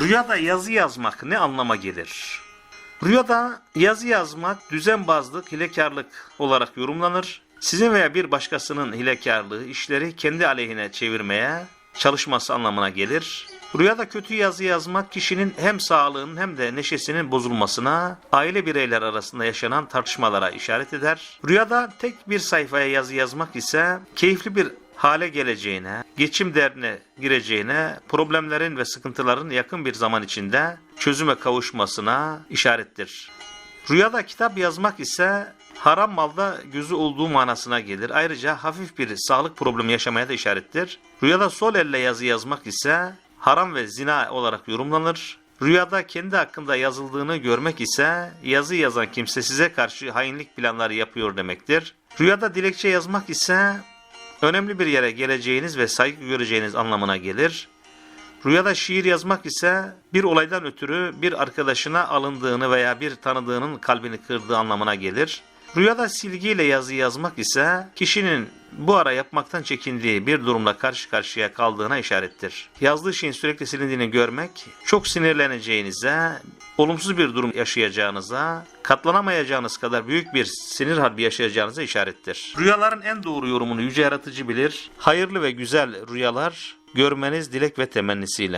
Rüyada yazı yazmak ne anlama gelir? Rüyada yazı yazmak düzenbazlık, hilekarlık olarak yorumlanır. Sizin veya bir başkasının hilekarlığı işleri kendi aleyhine çevirmeye çalışması anlamına gelir. Rüyada kötü yazı yazmak kişinin hem sağlığının hem de neşesinin bozulmasına, aile bireyler arasında yaşanan tartışmalara işaret eder. Rüyada tek bir sayfaya yazı yazmak ise keyifli bir hale geleceğine, geçim derdine gireceğine, problemlerin ve sıkıntıların yakın bir zaman içinde çözüme kavuşmasına işarettir. Rüyada kitap yazmak ise haram malda gözü olduğu manasına gelir. Ayrıca hafif bir sağlık problemi yaşamaya da işarettir. Rüyada sol elle yazı yazmak ise haram ve zina olarak yorumlanır. Rüyada kendi hakkında yazıldığını görmek ise yazı yazan kimse size karşı hainlik planları yapıyor demektir. Rüyada dilekçe yazmak ise önemli bir yere geleceğiniz ve saygı göreceğiniz anlamına gelir. Rüyada şiir yazmak ise bir olaydan ötürü bir arkadaşına alındığını veya bir tanıdığının kalbini kırdığı anlamına gelir. Rüyada silgiyle yazı yazmak ise kişinin bu ara yapmaktan çekindiği bir durumla karşı karşıya kaldığına işarettir. Yazdığı şeyin sürekli silindiğini görmek, çok sinirleneceğinize, olumsuz bir durum yaşayacağınıza, katlanamayacağınız kadar büyük bir sinir harbi yaşayacağınıza işarettir. Rüyaların en doğru yorumunu yüce yaratıcı bilir. Hayırlı ve güzel rüyalar görmeniz dilek ve temennisiyle.